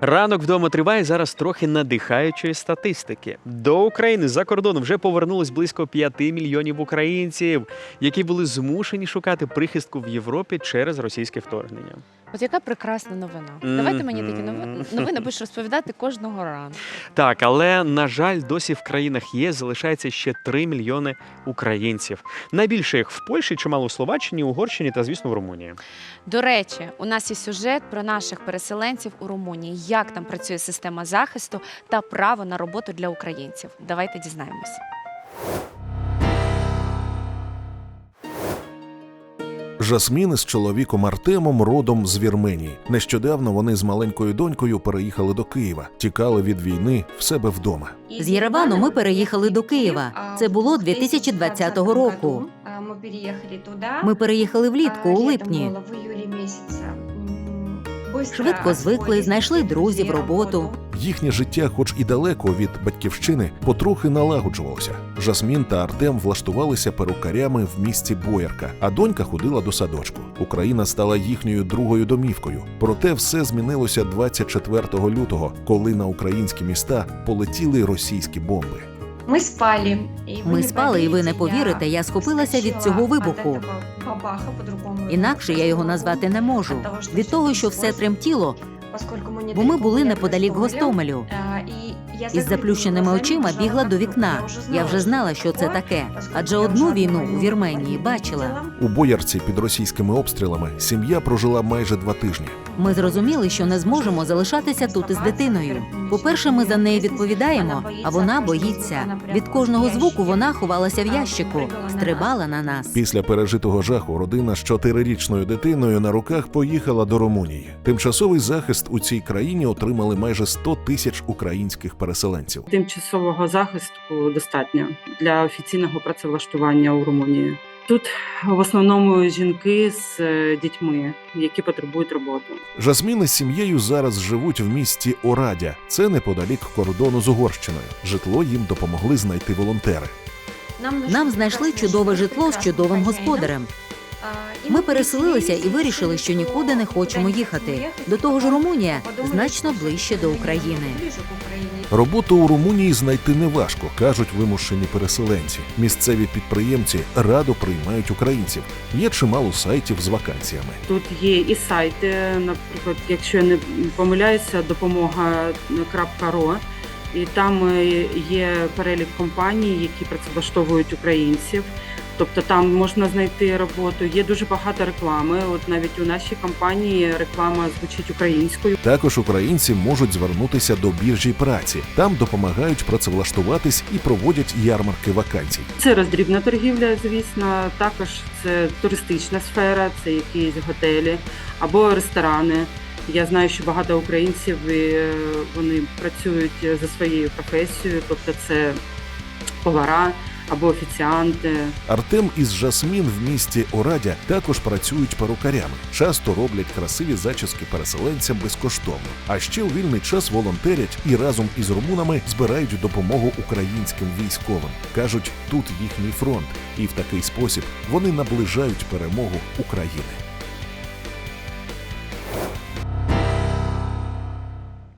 Ранок вдома триває зараз трохи надихаючої статистики. До України за кордону вже повернулось близько 5 мільйонів українців, які були змушені шукати прихистку в Європі через російське вторгнення. От яка прекрасна новина. Давайте мені такі новини, новини будеш розповідати кожного ранку. Так, але на жаль, досі в країнах ЄС залишається ще 3 мільйони українців. Найбільше їх в Польщі, чимало у Словаччині, Угорщині та, звісно, в Румунії. До речі, у нас є сюжет про наших переселенців у Румунії, як там працює система захисту та право на роботу для українців. Давайте дізнаємось. Жасмін з чоловіком Артемом родом з Вірменії. Нещодавно вони з маленькою донькою переїхали до Києва, тікали від війни в себе вдома. З Єревану ми переїхали до Києва. Це було 2020 року. Ми переїхали влітку у липні. Швидко звикли, знайшли друзів, роботу. Їхнє життя, хоч і далеко від батьківщини, потрохи налагоджувалося. Жасмін та Артем влаштувалися перукарями в місті Боярка, а донька ходила до садочку. Україна стала їхньою другою домівкою. Проте все змінилося 24 лютого, коли на українські міста полетіли російські бомби. Ми спали. Ми спали, і ви не повірите, я схопилася від цього вибуху. Інакше я його назвати не можу. Від того, що все тремтіло, бо ми були неподалік Гостомелю. Із заплющеними очима бігла до вікна. Я вже знала, що це таке, адже одну війну у Вірменії бачила. У Боярці під російськими обстрілами сім'я прожила майже два тижні. Ми зрозуміли, що не зможемо залишатися тут із дитиною. По-перше, ми за неї відповідаємо, а вона боїться. Від кожного звуку вона ховалася в ящику, стрибала на нас. Після пережитого жаху родина з чотирирічною дитиною на руках поїхала до Румунії. Тимчасовий захист у цій країні отримали майже 100 тисяч українських переселенців. Тимчасового захисту достатньо для офіційного працевлаштування у Румунії. Тут в основному жінки з е, дітьми, які потребують роботи. Жасміни з сім'єю зараз живуть в місті Орадя. Це неподалік кордону з Угорщиною. Житло їм допомогли знайти волонтери. Нам знайшли чудове житло з чудовим господарем. Ми переселилися і вирішили, що нікуди не хочемо їхати. До того ж, Румунія значно ближче до України. Роботу у Румунії знайти неважко, кажуть вимушені переселенці. Місцеві підприємці радо приймають українців. Є чимало сайтів з вакансіями. Тут є і сайти, наприклад, якщо я не помиляюся, допомога.ро. І там е, є перелік компаній, які працевлаштовують українців. Тобто там можна знайти роботу. Є дуже багато реклами. От навіть у нашій компанії реклама звучить українською. Також українці можуть звернутися до біржі праці. Там допомагають працевлаштуватись і проводять ярмарки вакансій. Це роздрібна торгівля, звісно. Також це туристична сфера, це якісь готелі або ресторани. Я знаю, що багато українців е, вони працюють за своєю професією, тобто це повара або офіціанти. Артем із Жасмін в місті Орадя також працюють перукарями. Часто роблять красиві зачіски переселенцям безкоштовно. А ще у вільний час волонтерять і разом із румунами збирають допомогу українським військовим. кажуть, тут їхній фронт, і в такий спосіб вони наближають перемогу України.